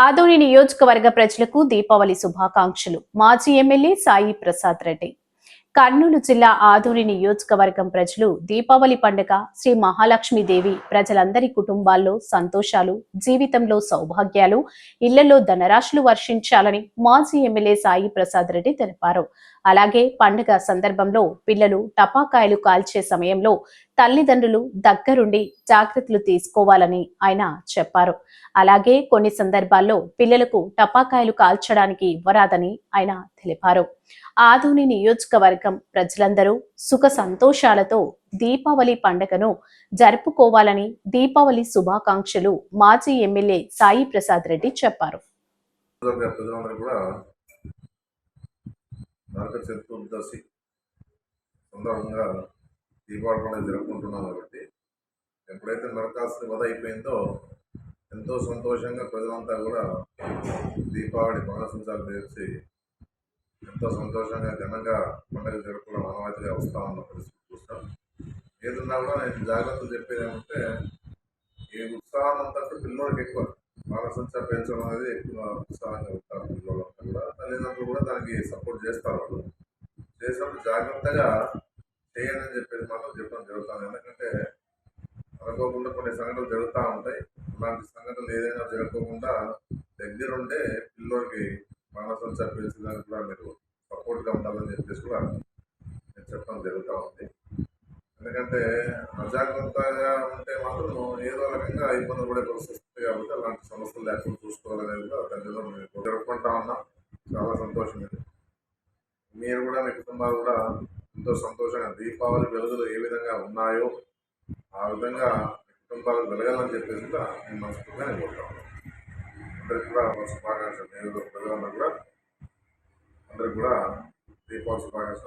ఆదోని నియోజకవర్గ ప్రజలకు దీపావళి శుభాకాంక్షలు. మాజీ ఎమ్మెల్యే సాయి ప్రసాద్ రెడ్డి. కర్నూలు జిల్లా ఆదోని నియోజకవర్గం ప్రజలు దీపావళి పండుగ శ్రీ మహాలక్ష్మీదేవి ప్రజలందరి కుటుంబాల్లో సంతోషాలు జీవితంలో సౌభాగ్యాలు ఇళ్ళలో ధనరాశులు వర్షించాలని మాజీ ఎమ్మెల్యే సాయి ప్రసాద్ రెడ్డి తెలిపారు. అలాగే పండుగ సందర్భంలో పిల్లలు టపాకాయలు కాల్చే సమయంలో తల్లిదండ్రులు దగ్గరుండి జాగ్రత్తలు తీసుకోవాలని ఆయన చెప్పారు. అలాగే కొన్ని సందర్భాల్లో పిల్లలకు టపాకాయలు కాల్చడానికి ఇవ్వరాదని ఆయన తెలిపారు. ఆధుని నియోజకవర్గం ప్రజలందరూ సుఖ సంతోషాలతో దీపావళి పండుగను జరుపుకోవాలని దీపావళి శుభాకాంక్షలు మాజీ ఎమ్మెల్యే సాయి ప్రసాద్ రెడ్డి చెప్పారు. సందర్భంగా దీపావళి పండుగ జరుపుకుంటున్నాం కాబట్టి ఎప్పుడైతే నరకాసుని వధ అయిపోయిందో ఎంతో సంతోషంగా ప్రజలంతా కూడా దీపావళి బాణసించాలు పేర్చి ఎంతో సంతోషంగా ఘనంగా పండుగ జరుపుకోవడం ఆనవాయితీగా వస్తూ ఉన్న పరిస్థితి చూస్తాం ఏదన్నా కూడా నేను జాగ్రత్తలు చెప్పేది ఏమంటే ఈ ఉత్సాహం అంతా పిల్లోడికి ఎక్కువ. బాణసంచ పెంచడం అనేది ఎక్కువ ఉత్సాహంగా ఉంటారు పిల్లలంతా కూడా. తల్లిదండ్రులు కూడా దానికి సపోర్ట్ చేస్తారు వాళ్ళు. చేసినప్పుడు జాగ్రత్తగా చేయండి అని చెప్పేసి మాత్రం చెప్పడం జరుగుతుంది. ఎందుకంటే అనుకోకుండా కొన్ని సంఘటనలు జరుగుతూ ఉంటాయి. అలాంటి సంఘటనలు ఏదైనా జరగకుండా దగ్గరుండే పిల్లోడికి బాణసంచా పెంచడానికి కూడా మీరు సపోర్ట్గా ఉండాలని చెప్పేసి కూడా నేను చెప్పడం జరుగుతూ ఉంది. ఎందుకంటే అజాగ్రత్తగా ఉంటే మాత్రం ఏదో రకంగా ఇబ్బంది పడే పరిస్థితి కాబట్టి అలాంటి సమస్యలు లేకుండా చూసుకోవాలనేది కూడా తల్లిదండ్రులు మేము జరుపుకుంటా ఉన్నాం. చాలా సంతోషం ఇది. మీరు కూడా మీ కుటుంబాలు కూడా ఎంతో సంతోషంగా దీపావళి వెలుగులు ఏ విధంగా ఉన్నాయో ఆ విధంగా కుటుంబాలకు వెలగాలని చెప్పేసి కూడా నేను మనస్ఫూర్తిగా నేను కోరుతాను అందరికి కూడా శుభాకాంక్షలు. నేను ప్రజలందరూ కూడా అందరికి కూడా దీపావళి శుభాకాంక్షలు.